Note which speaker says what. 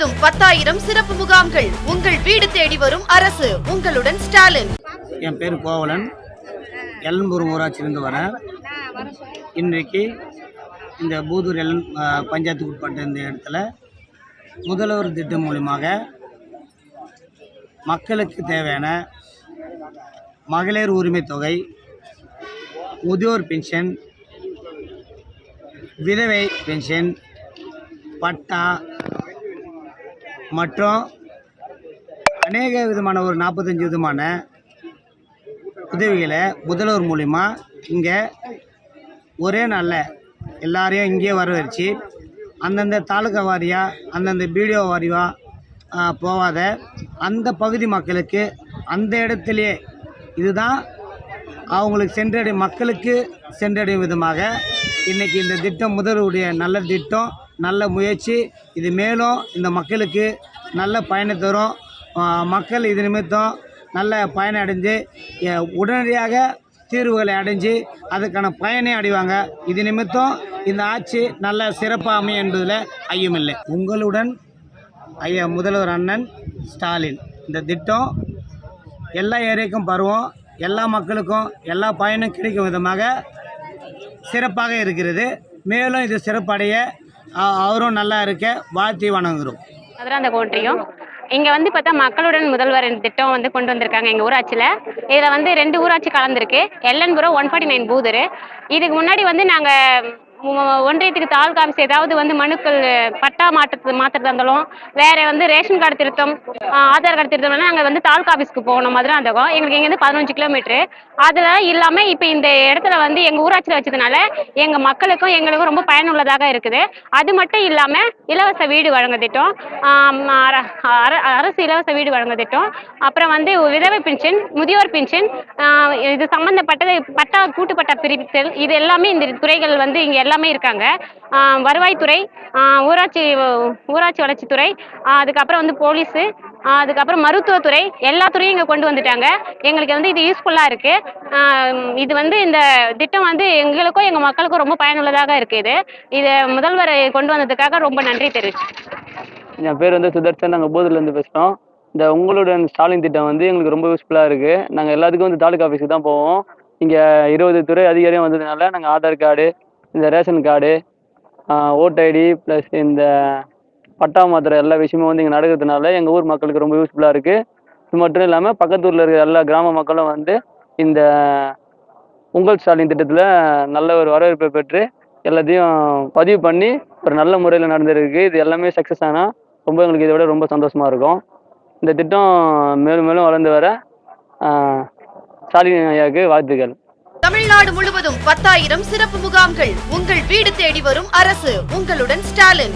Speaker 1: முழுவதும் பத்தாயிரம் சிறப்பு முகாம்கள் உங்கள் வீடு தேடி வரும் அரசு. உங்களுடன் ஸ்டாலின்.
Speaker 2: என் பேர் கோவலன். எல்லன்புரம் ஊராட்சியிலிருந்து வரேன். இன்றைக்கு இந்த பூதூர் எல்லன் பஞ்சாயத்துக்கு உட்பட்ட இந்த இடத்துல முதல்வர் திட்டம் மூலியமாக மக்களுக்கு தேவையான மகளிர் உரிமை தொகை முதியோர் பென்ஷன் விதவை பென்ஷன் பட்டா மற்றும் அநேக விதமான ஒரு நாற்பத்தஞ்சு விதமான உதவிகளை முதல்வர் மூலிமா இங்கே ஒரே நாளில் எல்லாரையும் இங்கேயே வரவழைச்சு அந்தந்த தாலுகா வாரியாக அந்தந்த பிடிஓ வாரியாக போகாத அந்த பகுதி மக்களுக்கு அந்த இடத்துலையே இதுதான் அவங்களுக்கு சென்றடை மக்களுக்கு சென்றடையும் விதமாக இன்றைக்கி இந்த திட்டம் முதல்வருடைய நல்ல திட்டம் நல்ல முயற்சி இது மேலும் இந்த மக்களுக்கு நல்ல பயனை தரும். மக்கள் இது நிமித்தம் நல்ல பயனை அடைஞ்சு உடனடியாக தீர்வுகளை அடைஞ்சு அதுக்கான பயனை அடைவாங்க. இது நிமித்தம் இந்த ஆட்சி நல்ல சிறப்பாக அமையும் என்பதில் ஐயமில்லை உங்களுடன் ஐயா முதல்வர் அண்ணன் ஸ்டாலின். இந்த திட்டம் எல்லா ஏரியாவுக்கும் பருவம். எல்லா மக்களுக்கும் எல்லா பயனும் கிடைக்கும் விதமாக சிறப்பாக இருக்கிறது. மேலும் இது சிறப்படைய அவரும் நல்லா இருக்க வாழ்த்தி வணங்குகிறோம்.
Speaker 3: மதுராந்த கோட்டையும். இங்கே வந்து பார்த்தா மக்களுடன் முதல்வர் திட்டம் வந்து கொண்டு வந்திருக்காங்க எங்கள் ஊராட்சியில். இதில் வந்து ரெண்டு ஊராட்சி கலந்துருக்கு. எல்லன்புரம் ஒன் ஃபார்ட்டி நைன் பூதரு. இதுக்கு முன்னாடி வந்து நாங்கள் ஒன்றியத்துக்கு தாலுகா ஆஃபீஸ் ஏதாவது வந்து மனுக்கள் பட்டா மாற்றுறது மாற்றுறதா இருந்தாலும் வேற வந்து ரேஷன் கார்டு திருத்தம் ஆதார் கார்டு திருத்தம்னா நாங்கள் வந்து தாலுக்கா ஆஃபீஸ்க்கு போகணும். மதுராந்தகம் எங்களுக்கு இங்கேருந்து பதினஞ்சு கிலோமீட்ரு அதெல்லாம் இல்லாமல் இப்போ இந்த இடத்துல வந்து எங்கள் ஊராட்சியில் வச்சதுனால எங்கள் மக்களுக்கும் எங்களுக்கும் ரொம்ப பயனுள்ளதாக இருக்குது. அது மட்டும் இல்லாமல் இலவச வீடு வழங்க திட்டம் அர- அர- அரசு இலவச வீடு வழங்க திட்டம் அப்புறம் வந்து விதவை பென்ஷன் முதியோர் பென்ஷன் இது சம்மந்தப்பட்டது பட்டா கூட்டுப்பட்டா பிரித்தல் இது எல்லாமே இந்த துறைகள் வந்து இங்கே எல்லாமே இருக்காங்க. வருவாய்த்துறை ஊராட்சி ஊராட்சி வளர்ச்சித்துறை அதுக்கப்புறம் வந்து போலீஸு அதுக்கப்புறம் மருத்துவத்துறை எல்லா துறையும் இங்கே கொண்டு வந்துட்டாங்க. எங்களுக்கு வந்து இது யூஸ்ஃபுல்லாக இருக்குது இது வந்து இந்த திட்டம் வந்து எங்களுக்கும் எங்கள் மக்களுக்கும் ரொம்ப பயனுள்ளதாக இருக்குது இது. இதை முதல்வர் கொண்டு வந்ததுக்காக ரொம்ப நன்றி தெரிவிச்சு
Speaker 4: என் பேர் வந்து சுதர்சன். நாங்கள் போதிலேருந்து பேசுகிறோம் இந்த உங்களுடன் ஸ்டாலின் திட்டம் வந்து எங்களுக்கு ரொம்ப யூஸ்ஃபுல்லாக இருக்குது நாங்கள் எல்லாத்துக்கும் வந்து தாலுக்கா ஆஃபீஸுக்கு தான் போவோம். இங்கே இருபது துறை அதிகாரியும் வந்ததுனால நாங்கள் ஆதார் கார்டு இந்த ரேஷன் கார்டு ஓட்டு ஐடி ப்ளஸ் இந்த பட்டா மாத்திரை எல்லா விஷயமும் வந்து இங்கே நடக்கிறதுனால எங்கள் ஊர் மக்களுக்கு ரொம்ப யூஸ்ஃபுல்லாக இருக்குது இது மட்டும் இல்லாமல் பக்கத்து ஊரில் இருக்கிற எல்லா கிராம மக்களும் வந்து இந்த உங்கள் ஸ்டாலின் திட்டத்தில் நல்ல ஒரு வரவேற்பை பெற்று எல்லாத்தையும் பதிவு பண்ணி ஒரு நல்ல முறையில் நடந்துருக்கு. இது எல்லாமே சக்ஸஸ் ஆனால் ரொம்ப எங்களுக்கு இதை விட ரொம்ப சந்தோஷமாக இருக்கும். இந்த திட்டம் மேலும் மேலும் வளர்ந்து வர ஸ்டாலின் ஐயாவுக்கு வாழ்த்துக்கள்.
Speaker 1: தமிழ்நாடு முழுவதும் பத்தாயிரம் சிறப்பு முகாம்கள் உங்கள் வீடு தேடி வரும் அரசு. உங்களுடன் ஸ்டாலின்.